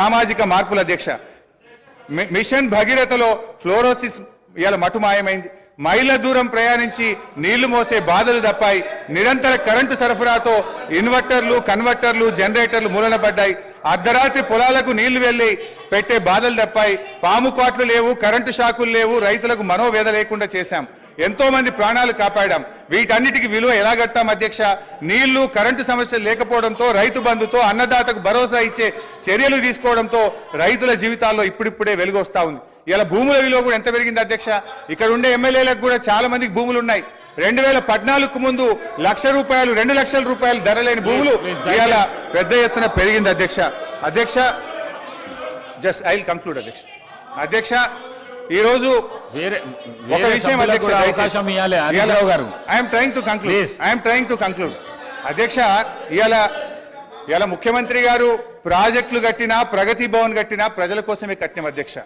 సామాజిక మార్పుల దీక్ష. మి- machine భగీరథలో fluorosis ఇవాళ మటుమాయమైంది మైళ్ళ దూరం ప్రయాణించి నీళ్ళు మోసే బాధలు తప్పాయి. నిరంతర కరెంటు సరఫరాతో ఇన్వర్టర్లు కన్వర్టర్లు జనరేటర్లు మూలన పడ్డాయి. అర్ధరాత్రి పొలాలకు నీళ్ళు వెళ్ళి పెట్టే బాధలు తప్పాయి. పాము కాట్లు లేవు కరెంటు షాకులు లేవు రైతులకు మనోవేద లేకుండా చేశాం. ఎంతో మంది ప్రాణాలు కాపాడాం. వీటన్నిటికి విలువ ఎలా కట్టాం అధ్యక్ష? నీళ్ళు కరెంటు సమస్యలు లేకపోవడంతో రైతు బంధుతో అన్నదాతకు భరోసా ఇచ్చే చర్యలు తీసుకోవడంతో రైతుల జీవితాల్లో ఇప్పుడిప్పుడే వెలుగు వస్తా ఉంది. ఇలా భూముల విలువ కూడా ఎంత పెరిగింది అధ్యక్ష? ఇక్కడ ఉండే ఎమ్మెల్యేలకు కూడా చాలా మందికి భూములు ఉన్నాయి. రెండు వేల పద్నాలుగు ముందు లక్ష రూపాయలు రెండు లక్షల రూపాయలు ధర లేని భూములు ఇవాళ పెద్ద ఎత్తున పెరిగింది అధ్యక్ష. అధ్యక్ష జస్ట్ ఐ విల్ కంక్లూడ్ అధ్యక్ష. అధ్యక్ష ఈరోజు వేరే ఒక విషయం అధ్యక్ష అవకాశం ఇవ్వాలి గారు. I'm trying to conclude. I'm trying to conclude అధ్యక్ష ఇవాళ ఇవాళ ముఖ్యమంత్రి గారు ప్రాజెక్టులు కట్టినా ప్రగతి భవన్ కట్టినా ప్రజల కోసమే కట్టినాం అధ్యక్ష.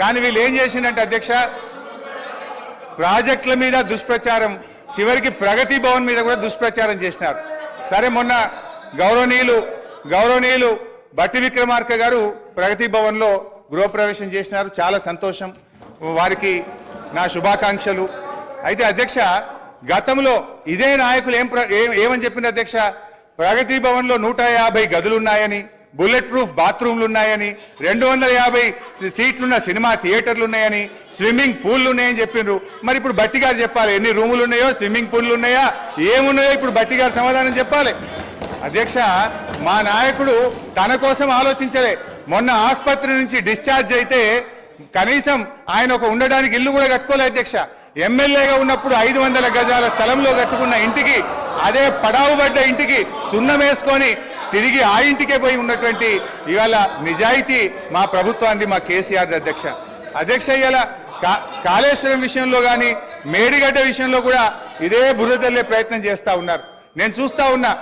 కానీ వీళ్ళు ఏం చేసిందంటే అధ్యక్ష ప్రాజెక్టుల మీద దుష్ప్రచారం చివరికి ప్రగతి భవన్ మీద కూడా దుష్ప్రచారం చేసినారు. సరే మొన్న గౌరవనీయులు గౌరవనీయులు బట్టి విక్రమార్క గారు ప్రగతి భవన్లో గృహప్రవేశం చేసినారు. చాలా సంతోషం. వారికి నా శుభాకాంక్షలు. అయితే అధ్యక్ష గతంలో ఇదే నాయకులు ఏం ఏమని చెప్పింది అధ్యక్ష? ప్రగతి భవన్లో నూట యాభై గదులున్నాయని బుల్లెట్ ప్రూఫ్ బాత్రూమ్లు ఉన్నాయని రెండు వందల యాభై సీట్లున్న సినిమా థియేటర్లు ఉన్నాయని స్విమ్మింగ్ పూల్లు ఉన్నాయని చెప్పిండ్రు మరి ఇప్పుడు బట్టి గారు చెప్పాలి ఎన్ని రూములు ఉన్నాయో స్విమ్మింగ్ పూల్లు ఉన్నాయా ఏమున్నాయో ఇప్పుడు బట్టి గారు సమాధానం చెప్పాలి. అధ్యక్ష మా నాయకుడు తన కోసం ఆలోచించలే. మొన్న ఆసుపత్రి నుంచి డిశ్చార్జ్ అయితే కనీసం ఆయన ఒక ఉండడానికి ఇల్లు కూడా కట్టుకోలే అధ్యక్ష. ఎమ్మెల్యేగా ఉన్నప్పుడు ఐదు వందల గజాల స్థలంలో కట్టుకున్న ఇంటికి అదే పడావు పడ్డ ఇంటికి సున్నం వేసుకొని తిరిగి ఆ ఇంటికే పోయి ఉన్నటువంటి ఇవాళ నిజాయితీ మా ప్రభుత్వాన్ని మా కేసీఆర్ అధ్యక్ష. అధ్యక్ష ఇవాళ కా- కాళేశ్వరం విషయంలో కానీ మేడిగడ్డ విషయంలో కూడా ఇదే బురదల్లే ప్రయత్నం చేస్తూ ఉన్నారు. నేను చూస్తూ ఉన్నా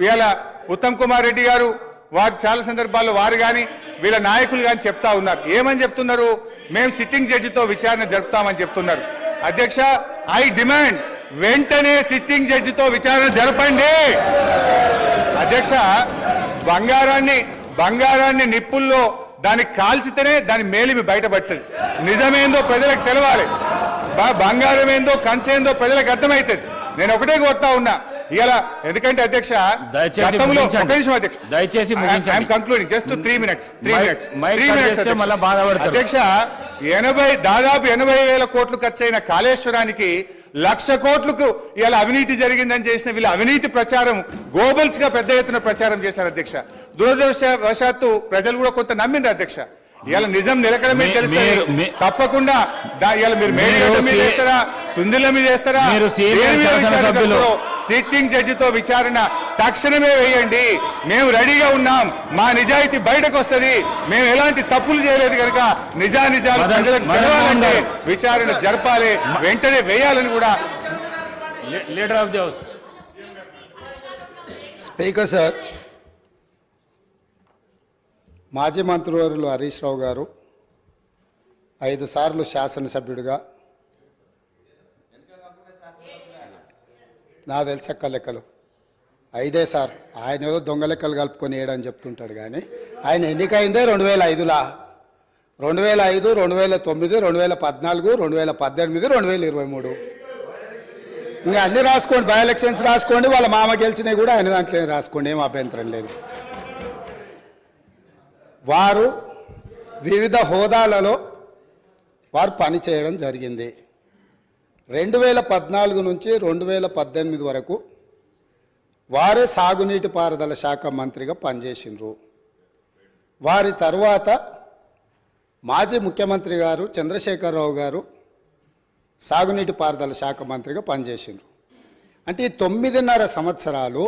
ఇవాళ ఉత్తమ్ కుమార్ రెడ్డి గారు వారు చాలా సందర్భాల్లో వారు కానీ వీళ్ళ నాయకులు కానీ చెప్తా ఉన్నారు. ఏమని చెప్తున్నారు? మేము సిట్టింగ్ జడ్జితో విచారణ జరుపుతామని చెప్తున్నారు. అధ్యక్ష ఐ డిమాండ్ వెంటనే సిట్టింగ్ జడ్జితో విచారణ జరపండి. అధ్యక్ష బంగారాన్ని బంగారాన్ని నిప్పుల్లో దాన్ని కాల్చితేనే దాని మేలిమి బయటపడుతుంది. నిజమేందో ప్రజలకు తెలవాలి. బంగారం ఏందో కంచేందో ప్రజలకు అర్థమవుతుంది. నేను ఒకటే కోరుతా ఉన్నా. ఇలా ఎందుకంటే అధ్యక్ష దయచేసి గతంలో ముగించండి. ఒక నిమిషం అధ్యక్ష దయచేసి. Concluding just three minutes three minutes three minutes. అధ్యక్ష. ఎనభై దాదాపు ఎనభై వేల కోట్లు ఖర్చయిన కాళేశ్వరానికి లక్ష కోట్లకు ఇలా అవినీతి జరిగిందని చేసిన వీళ్ళ అవినీతి ప్రచారం గోబల్స్గా పెద్ద ఎత్తున ప్రచారం చేశారు అధ్యక్ష. దురదృష్టవశాత్తు ప్రజలు కూడా కొంత నమ్మిండ్రు అధ్యక్ష. ఇలా నిజం నిలకడమే తెలుస్తుంది? మీ- తప్పకుండా ఇవాళ మీరు మేడిగడ్డ మీద వేస్తారా? సుందిల మీద వేస్తారా? సిట్టింగ్ జడ్జితో విచారణ తక్షణమే వేయండి. మేము రెడీగా ఉన్నాం. మా నిజాయితీ బయటకు వస్తది మేము ఎలాంటి తప్పులు చేయలేదు కనుక నిజా నిజాలు మదన్- ప్రజలకు విచారణ జరపాలి. వెంటనే వేయాలని కూడా leader of the house. Speaker sir మాజీ మంత్రివర్యులు హరీష్ రావు గారు ఐదు సార్లు శాసనసభ్యుడిగా నా తెలిసక్క లెక్కలు. ఐదే సార్. ఆయన ఏదో దొంగ లెక్కలు కలుపుకొని వేయడని చెప్తుంటాడు కానీ ఆయన ఎన్నికైందే రెండు వేల ఐదులా రెండు వేల ఐదు రెండు వేల తొమ్మిది రెండు వేల పద్నాలుగు రెండు వేల పద్దెనిమిది రెండు వేల ఇరవై మూడు ఇంకా అన్ని రాసుకోండి బై ఎలక్షన్స్ రాసుకోండి వాళ్ళ మామ గెలిచినవి కూడా ఆయన దాంట్లో రాసుకోండి ఏం అభ్యంతరం లేదు. వారు వివిధ హోదాలలో వారు పని చేయడం జరిగింది. రెండు వేల పద్నాలుగు నుంచి రెండు వేల పద్దెనిమిది వరకు వారే సాగునీటి పారుదల శాఖ మంత్రిగా పనిచేసిండ్రు. వారి తర్వాత మాజీ ముఖ్యమంత్రి గారు చంద్రశేఖరరావు గారు సాగునీటి పారుదల శాఖ మంత్రిగా పనిచేసిండ్రు. అంటే ఈ తొమ్మిదిన్నర సంవత్సరాలు